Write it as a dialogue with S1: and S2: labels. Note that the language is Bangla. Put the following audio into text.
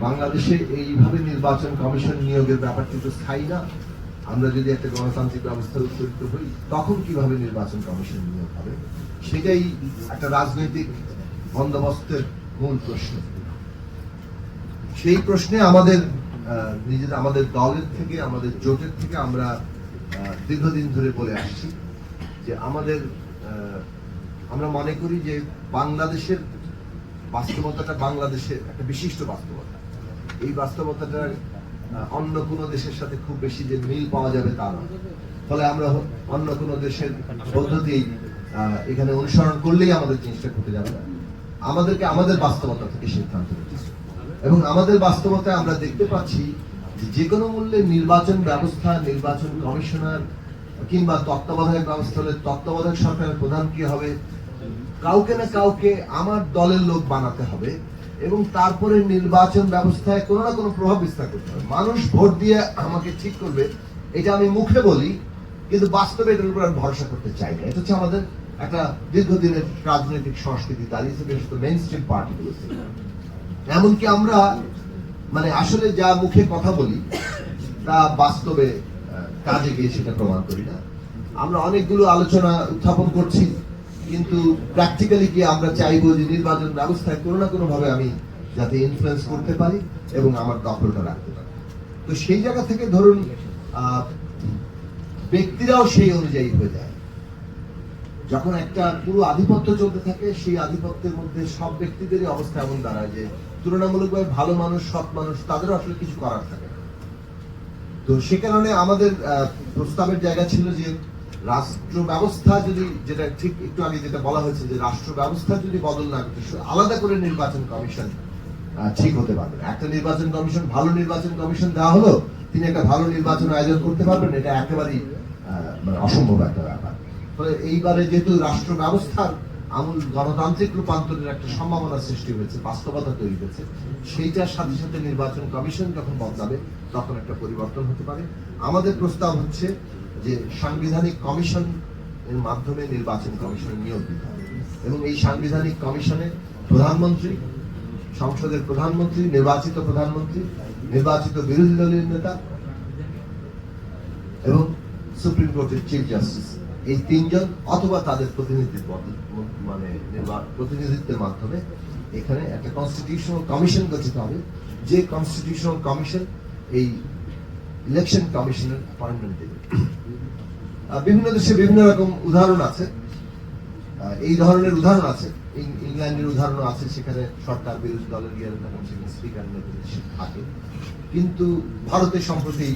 S1: বাংলাদেশে এইভাবে নির্বাচন কমিশন নিয়োগের ব্যাপারটি তো স্থায়ী না। আমরা যদি একটা গণতান্ত্রিক ব্যবস্থার উত্তরিত হই তখন কীভাবে নির্বাচন কমিশন নিয়োগ হবে? সেটাই একটা রাজনৈতিক বন্দোবস্তের মূল প্রশ্ন। সেই প্রশ্নে আমাদের আহ, নিজেদের আমাদের দলের থেকে আমাদের জোটের থেকে আমরা দীর্ঘদিন ধরে বলে আসছি যে আমাদের আমরা মনে করি যে বাংলাদেশের বাস্তবতাটা বাংলাদেশের একটা বিশিষ্ট বাস্তবতা। এই বাস্তবতাটার অন্য কোনো দেশের সাথে খুব বেশি যে মিল পাওয়া যাবে তা নয়। ফলে আমরা অন্য কোনো দেশের পদ্ধতি এখানে অনুসরণ করলেই আমাদের জিনিসটা ঘটে যাবে না। আমাদেরকে আমাদের বাস্তবতা থেকে সিদ্ধান্ত নিতে এবং আমাদের বাস্তবতায় আমরা দেখতে পাচ্ছি যে কোনো মূল্যে নির্বাচন ব্যবস্থা, নির্বাচন কমিশনার কিংবা তত্ত্বাবধায়ক ব্যবস্থা হলে তত্ত্বাবধায়ক সরকারের প্রধান কি হবে? কাউকে না কাউকে আমার দলের লোক বানাতে হবে। এবং তারপরে নির্বাচন ব্যবস্থায় কোনো না কোনো প্রভাব বিস্তার করতে হবে। মানুষ ভোট দিয়ে আমাকে ঠিক করবে, এটা আমি মুখে বলি, কিন্তু বাস্তবে এটার উপর আর ভরসা করতে চাই না। এটা হচ্ছে আমাদের একটা দীর্ঘদিনের রাজনৈতিক সংস্কৃতি দাঁড়িয়েছে বিশেষত মেইন স্ট্রিম পার্টিগুলোতে এমনকি আমরা মানে আসলে যা মুখে কথা বলি, তা বাস্তবে কাজে গিয়ে সেটা প্রমাণ করি না। আমরা অনেকগুলো আলোচনা উত্থাপন করছি। কিন্তু প্র্যাকটিক্যালি কি আমরা চাইব যে নির্বাচন ব্যবস্থায় কোনো না কোনো ভাবে আমি যাতে ইনফ্লুয়েন্স করতে পারি এবং আমার দখলটা রাখতে পারি তো সেই জায়গা থেকে ধরুন ব্যক্তিরাও সেই অনুযায়ী হয়ে যায় যখন একটা পুরো আধিপত্য চলতে থাকে, সেই আধিপত্যের মধ্যে সব ব্যক্তিদেরই অবস্থা এমন দাঁড়ায় যে তুলনামূলকভাবে ভালো মানুষ, সৎ মানুষ, তাদেরও আসলে কিছু করার থাকে। তো সে কারণে আমাদের প্রস্তাবের জায়গা ছিল যে রাষ্ট্র ব্যবস্থা যদি যেটা ঠিক, একটু আগে যেটা বলা হয়েছে যে রাষ্ট্র ব্যবস্থা যদি বদল না করতে আলাদা করে নির্বাচন কমিশন ঠিক হতে পারবে একটা নির্বাচন কমিশন, ভালো নির্বাচন কমিশন দেওয়া হলো, তিনি একটা ভালো নির্বাচন আয়োজন করতে পারবেন, এটা একেবারেই মানে অসম্ভব একটা ব্যাপার। ফলে এইবারে যেহেতু রাষ্ট্র ব্যবস্থার আমূল গণতান্ত্রিক রূপান্তরের একটা সম্ভাবনা সৃষ্টি হয়েছে, বাস্তবতা তৈরি হয়েছে, সেইটার সাথে সাথে নির্বাচন কমিশন যখন বদলাবে, তখন একটা পরিবর্তন হতে পারে। আমাদের প্রস্তাব হচ্ছে যে সাংবিধানিক কমিশন এর মাধ্যমে নির্বাচন কমিশন নিয়োগ দিতে হবে। এবং এই সাংবিধানিক কমিশনে প্রধানমন্ত্রী, সংসদের প্রধানমন্ত্রী, নির্বাচিত প্রধানমন্ত্রী, নির্বাচিত বিরোধী দলীয় নেতা এবং সুপ্রিম কোর্টের চিফ জাস্টিস এই তিনজন অথবা তাদের প্রতিনিধিত্ব মানে প্রতিনিধিত্বের মাধ্যমে এখানে একটা কনস্টিটিউশনাল কমিশন গঠিত হবে। যে কনস্টিটিউশনাল কমিশন এই ইলেকশন কমিশনের অ্যাপয়েন্টমেন্ট দেবে বিভিন্ন দেশে বিভিন্ন রকম উদাহরণ আছে। এই ধরনের উদাহরণ আছে। ইংল্যান্ডের উদাহরণ আছে, সেখানে সরকার বিরোধী দলের গিয়ে সেখানে স্পিকার থাকে। কিন্তু ভারতে সম্প্রতি